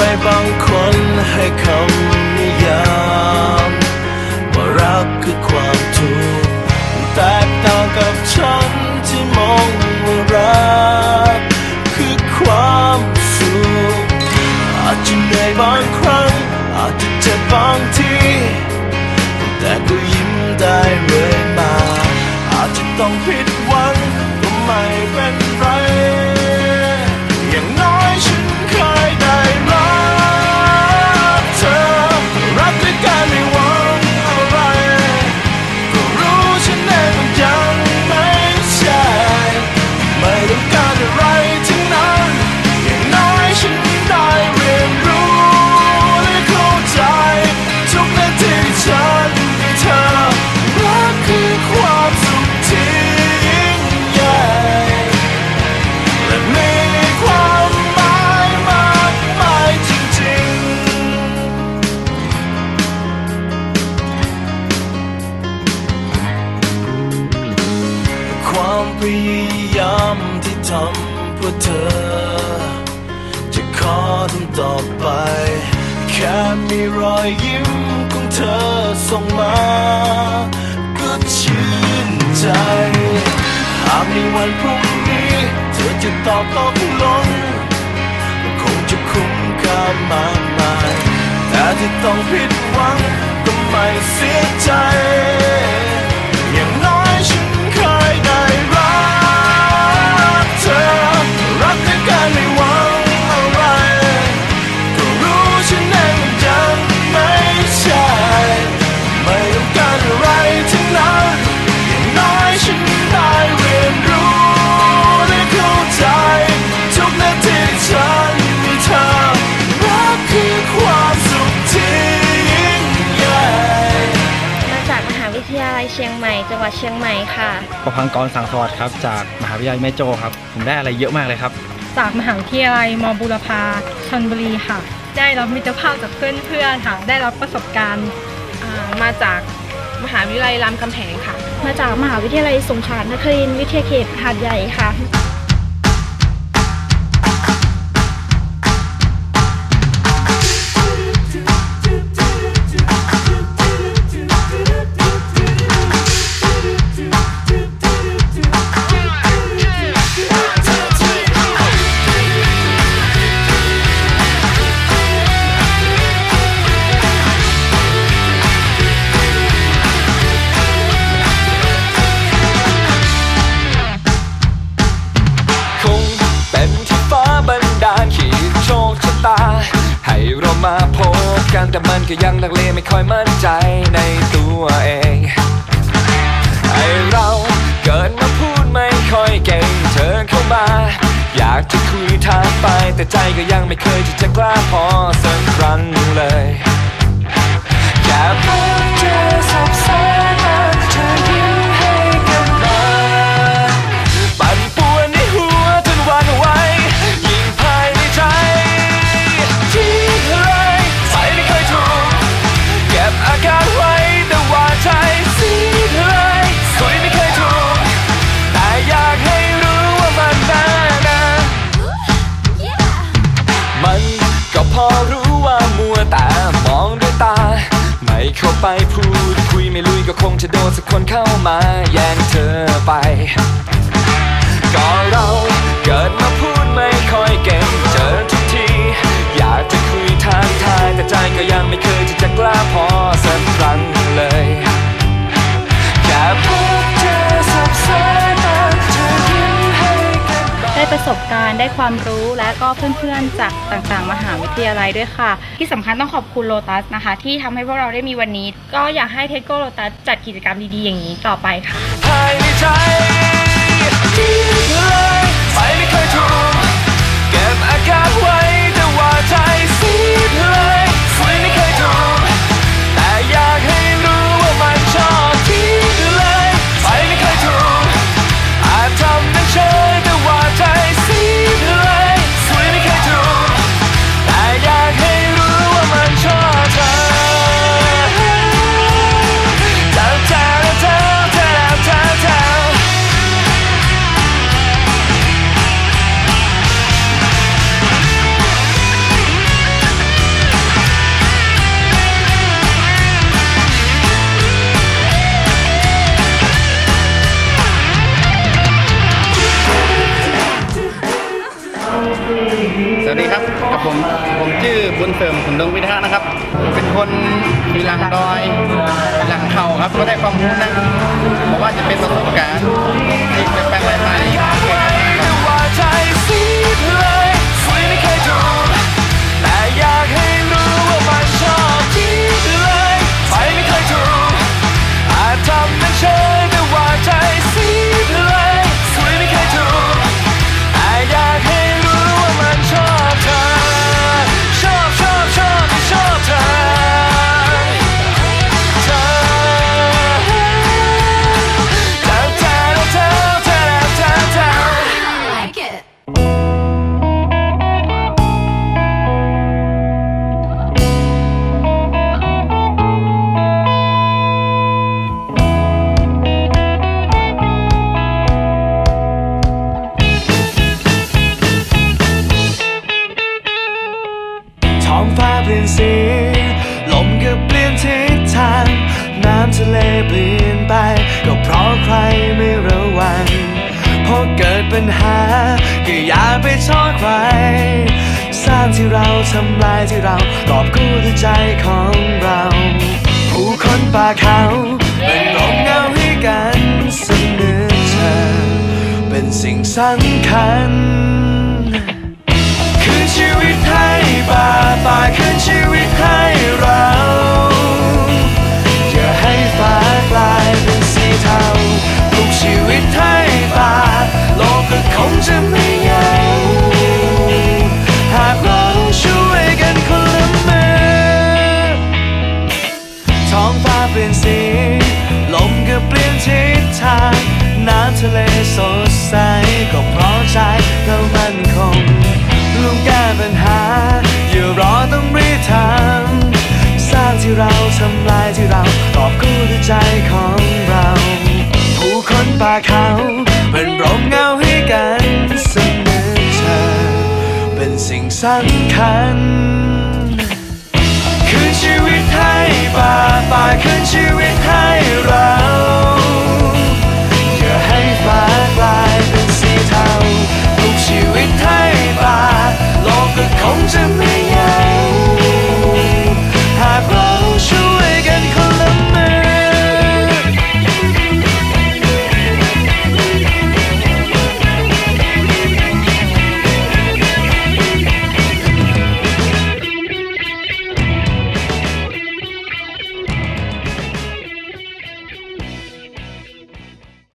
รบางคนให้คำนิยามว่ารักคือความทุกข์แตกต่างกับฉันที่มองว่ารักคือความสุขอาจจะเหนื่อยบางครั้ง อาจจะเจ็บบางที แต่ก็ยิ้มได้เรื่อยมา อาจจะต้องผิดหวังก็ไม่เป็น แค่มีรอยยิ้มของเธอส่งมา ก็ชื่นใจ หากในวันพรุ่งนี้ เธอจะตอบตกลงคงจะคุ้มค่ามากมาย แต่ที่ต้องผิดหวังก็ไม่เสียใจ ยาลัยเชียงใหม่ จังหวัดเชียงใหม่ค่ะ ประพังกรสังสวัสดิ์ครับ จากมหาวิทยาลัยแม่โจ้ครับ ผมได้อะไรเยอะมากเลยครับ จากมหาวิทยาลัยมบุรพาชนบุรีค่ะ ได้รับมิตรภาพจากเพื่อนๆค่ะ ได้รับประสบการณ์อ่ามาจากมหาวิทยาลัยรามคำแหงค่ะ มาจากมหาวิทยาลัยสงขลานครินทร์วิทยาเขตหาดใหญ่ค่ะ แต่มันก็ยังลังเลไม่ค่อยมั่นใจในตัวเอง ไอเราเกิดมาพูดไม่ค่อยเก่งเธอเข้ามา อยากจะคุยทางไป แต่ใจก็ยังไม่เคยที่จะกล้าพอสักครั้งเลย แค่พบเจอสับสน ไปพูดคุยไม่ลุยก็คงจะโดนสักคนเข้ามาแย่งเธอไป ประสบการณ์ได้ความรู้และก็เพื่อนๆจากต่างๆ มหาวิทยาลัยด้วยค่ะ ที่สำคัญต้องขอบคุณโลตัสนะคะ ที่ทำให้พวกเราได้มีวันนี้ ก็อยากให้เทสโก้โลตัสจัดกิจกรรมดีๆอย่างนี้ต่อไปค่ะ กับผมผมชื่อบุญเสริมขุนดงวิทยานะครับ เป็นคนมีหลังดอยหลังเขาครับก็ได้ความรู้นะบอกว่าจะเป็นประสบการณ์ที่เปลี่ยนแปลงอะไรใจสีเลยสวยไม่ หา ก็อย่าไปโทใคร สร้างที่เราทำลายที่เรากอบกู้ด้วยใจของเรา ผู้คนป่าเขาเป็นร่มเงาให้กันเสมอเธอ เป็นสิ่งสำคัญ คืนชีวิตให้ป่าป่าคืนชีวิตให้เรา เปลี่ยนทิศทางน้ำทะเลสดใสก็เพราะใจเรามันคงลุงแก้ปัญหา อย่ารอต้องรีบทำสร้างที่เราทำลายที่เรากอบกู้ด้วยใจของเรา ผู้คนป่าเขาเป็นร่มเงาให้กันเสมอเธอเป็นสิ่งสำคัญคืนชีวิตให้ป่าป่าคืนชีวิตให้เรา